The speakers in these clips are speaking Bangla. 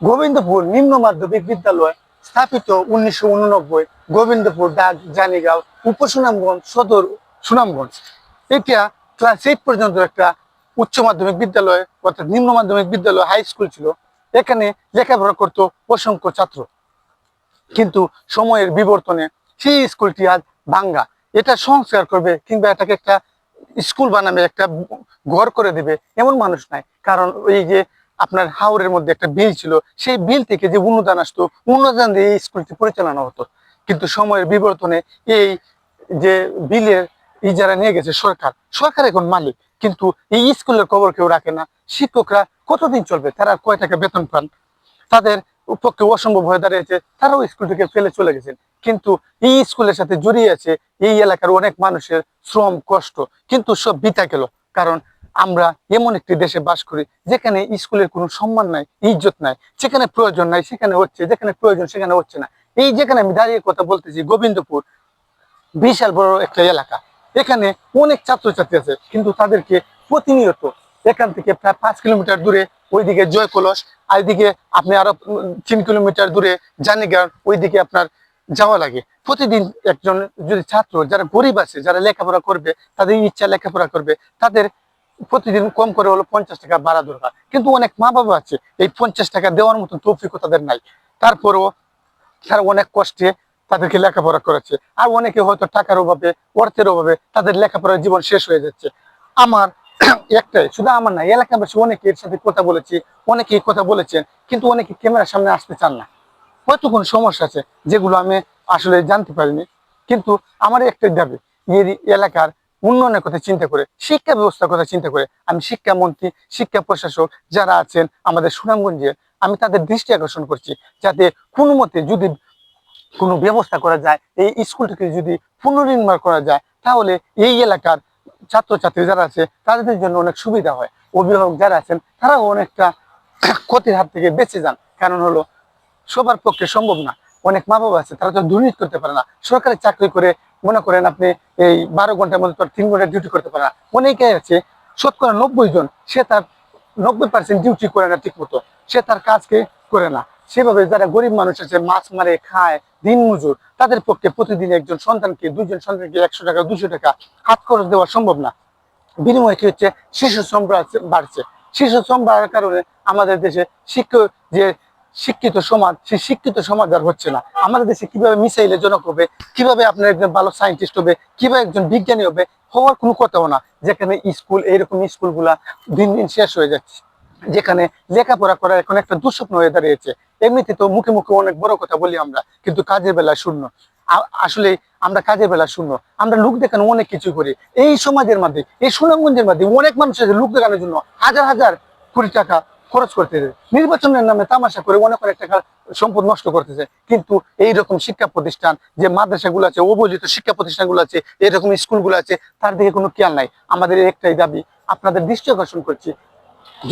গোবিন্দপুর নিম্ন মাধ্যমিক বিদ্যালয় স্থাপিত উনিশশো উননব্বই গোবিন্দপুর ডাক জানিগাঁও উপসুনামগঞ্জ সদর সুনামগঞ্জ। এটা ক্লাস এইট পর্যন্ত একটা উচ্চ মাধ্যমিক বিদ্যালয়, অর্থাৎ নিম্ন মাধ্যমিক বিদ্যালয় হাই স্কুল ছিল। এখানে লেখাপড়া করতো অসংখ্য ছাত্র। কিন্তু সময়ের বিবর্তনে সেই স্কুলটি আজ ভাঙ্গা। এটা সংস্কার করবে কিংবা এটাকে একটা স্কুল বানাবে, একটা ঘর করে দেবে, এমন মানুষ নাই। কারণ এই যে আপনার হাওরের মধ্যে একটা বিল ছিল, সেই বিল থেকে যে অনুদান আসতো অনুদান দিয়ে এই স্কুলটি পরিচালনা হতো। কিন্তু সময়ের বিবর্তনে এই যে বিলের ইজারা নিয়ে গেছে সরকার সরকার এখন মালিক, কিন্তু এই স্কুলের খবর কেউ রাখে না। শিক্ষকরা কতদিন চলবে? তারা কয় টাকা বেতন পান? তাদের পক্ষে অসম্ভব হয়ে দাঁড়িয়েছে, তারাও স্কুল থেকে ফেলে চলে গেছেন। কিন্তু এই স্কুলের সাথে জড়িয়ে আছে এই এলাকার অনেক মানুষের শ্রম, কষ্ট, কিন্তু সব বিতা গেল। কারণ আমরা এমন একটি দেশে বাস করি, যেখানে স্কুলের কোনো সম্মান নাই, ইজ্জত নাই, যেখানে প্রয়োজন নাই, সেখানে হচ্ছে, যেখানে প্রয়োজন সেখানে হচ্ছে না। এই যেখানে আমি দাঁড়িয়ে কথা বলতেছি, গোবিন্দপুর, বিশাল বড় একটা এলাকা। এখানে অনেক ছাত্রছাত্রী আছে, কিন্তু তাদেরকে প্রতিনিয়ত এখান থেকে প্রায় পাঁচ কিলোমিটার দূরে ওইদিকে জয় কলস আর এদিকে আপনি আরও তিন কিলোমিটার দূরে জানিগান ওইদিকে আপনার যাওয়া লাগে। প্রতিদিন একজন যদি ছাত্র, যারা গরিব আছে, যারা লেখাপড়া করবে, তাদের ইচ্ছা লেখাপড়া করবে, তাদের প্রতিদিন কম করে হলো পঞ্চাশ টাকা বাড়া দরকার। কিন্তু অনেক মা বাবা আছে, এই পঞ্চাশ টাকা দেওয়ার মতো তৌফিকও তাদের নাই। তারপরেও তারা অনেক কষ্টে তাদেরকে লেখাপড়া করেছে। আর অনেকে হয়তো টাকার অভাবে, অর্থের অভাবে তাদের লেখাপড়ার জীবন শেষ হয়ে যাচ্ছে। আমার একটাই, শুধু আমার না, এলাকাবাসী অনেকে এর সাথে কথা বলেছি অনেকে কথা বলেছেন, কিন্তু অনেকে ক্যামেরার সামনে আসতে চান না। হয়তো কোনো সমস্যা আছে, যেগুলো আমি আসলে জানতে পারিনি। কিন্তু আমার একটাই দাবি এলাকার উন্নয়নের কথা চিন্তা করে, শিক্ষা ব্যবস্থার কথা চিন্তা করে আমি শিক্ষামন্ত্রী, শিক্ষা প্রশাসক যারা আছেন আমাদের সুনামগঞ্জের আমি তাদের দৃষ্টি আকর্ষণ করছি যাতে কোনো মতে যদি কোনো ব্যবস্থা করা যায়, এই স্কুলটিকে যদি পুনর্নির্মাণ করা যায়, তাহলে এই এলাকার ছাত্রছাত্রী যারা আছে, তাদের জন্য অনেক সুবিধা হয়। অভিভাবক যারা আছেন, তারাও অনেকটা ক্ষতির হাত থেকে বেঁচে যান। কারণ হলো, সবার পক্ষে সম্ভব না। অনেক মা বাবা আছে, তারা তো দুর্নীতি করতে পারে না। সরকারি চাকরি করে মনে করেন আপনি এই বারো ঘণ্টার মধ্যে তিন ঘণ্টা ডিউটি করতে পারে না। অনেকে আছে শতকরা নব্বই জন, সে তার নব্বই পার্সেন্ট ডিউটি করে না ঠিক মতো সে তার কাজকে করে না। সেভাবে যারা গরিব মানুষ আছে, মাছ মারে, খায়, দিন মজুর, তাদের পক্ষে প্রতিদিন একজন সন্তানকে দুজন সন্তানকে একশো টাকা দুশো টাকা হাত খরচ দেওয়া সম্ভব না। বিনিময়ে কি হচ্ছে? শিশু শ্রম বাড়ছে- বাড়ছে। শিশু শ্রম বাড়ার কারণে আমাদের দেশে শিক্ষক যে শিক্ষিত সমাজ, সেই শিক্ষিত সমাজ আর হচ্ছে না। আমাদের দেশে কীভাবে মিসাইলে জনক হবে, কীভাবে আপনার একজন ভালো সায়েন্টিস্ট হবে, কীভাবে একজন বিজ্ঞানী হবে, হওয়ার কোনো কথাও না। যেখানে স্কুল এইরকম স্কুলগুলা দিন দিন শেষ হয়ে যাচ্ছে। যেখানে লেখাপড়া করার এখন একটা দুঃস্বপ্ন হয়ে দাঁড়িয়েছে। এমনিতে তো মুখে মুখে অনেক বড় কথা বলি আমরা, কিন্তু কাজের বেলা শূন্য। আসলে আমরা কাজের বেলা শূন্য। আমরা লোক দেখানো অনেক কিছু করি। এই সমাজের মধ্যে এই সুনামগঞ্জের মধ্যে অনেক মানুষ আছে লোক দেখানোর জন্য। হাজার হাজার কোটি টাকা খরচ করতেছে। নির্বাচনের নামে তামাশা করে অনেক অনেক টাকা সম্পদ নষ্ট করতেছে। কিন্তু এই রকম শিক্ষা প্রতিষ্ঠান যে মাদ্রাসাগুলো আছে, অবহেলিত শিক্ষা প্রতিষ্ঠানগুলো আছে এরকম স্কুলগুলো আছে, তার দিকে কোনো খেয়াল নাই। আমাদের একটাই দাবি, আপনাদের দৃষ্টি আকর্ষণ করছি।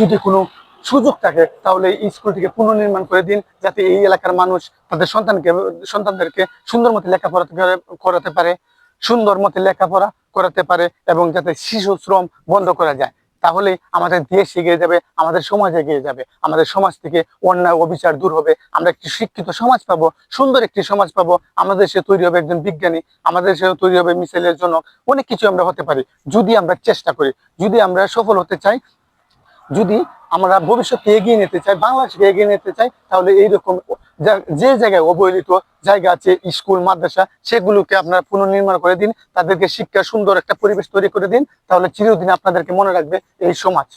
যদি কোনো সুযোগ থাকে, তাহলে এই স্কুলটিকে পুনর্নির্মাণ করে দিন, যাতে এই এলাকার মানুষ তাদের সন্তানকে, সন্তানদেরকে সুন্দর মতো লেখাপড়া করাতে পারে, সুন্দর মতো লেখাপড়া করাতে পারে, এবং যাতে শিশু শ্রম বন্ধ করা যায়। তাহলে আমাদের দেশ এগিয়ে যাবে, আমাদের সমাজ এগিয়ে যাবে, আমাদের সমাজ থেকে অন্যায় অবিচার দূর হবে। আমরা একটি শিক্ষিত সমাজ পাবো, সুন্দর একটি সমাজ পাবো। আমাদের দেশে তৈরি হবে একজন বিজ্ঞানী, আমাদের দেশে তৈরি হবে মিসাইলের জন্য অনেক কিছু আমরা হতে পারি, যদি আমরা চেষ্টা করি, যদি আমরা সফল হতে চাই, যদি আমরা ভবিষ্যতে এগিয়ে নিতে চাই, বাংলাদেশকে এগিয়ে নিতে চাই, তাহলে এইরকম যে জায়গায় অবহেলিত জায়গা আছে, স্কুল, মাদ্রাসা, সেগুলোকে আপনারা পুনর্নির্মাণ করে দিন, তাদেরকে শিক্ষা সুন্দর একটা পরিবেশ তৈরি করে দিন, তাহলে চিরদিন আপনাদেরকে মনে রাখবে এই সমাজ।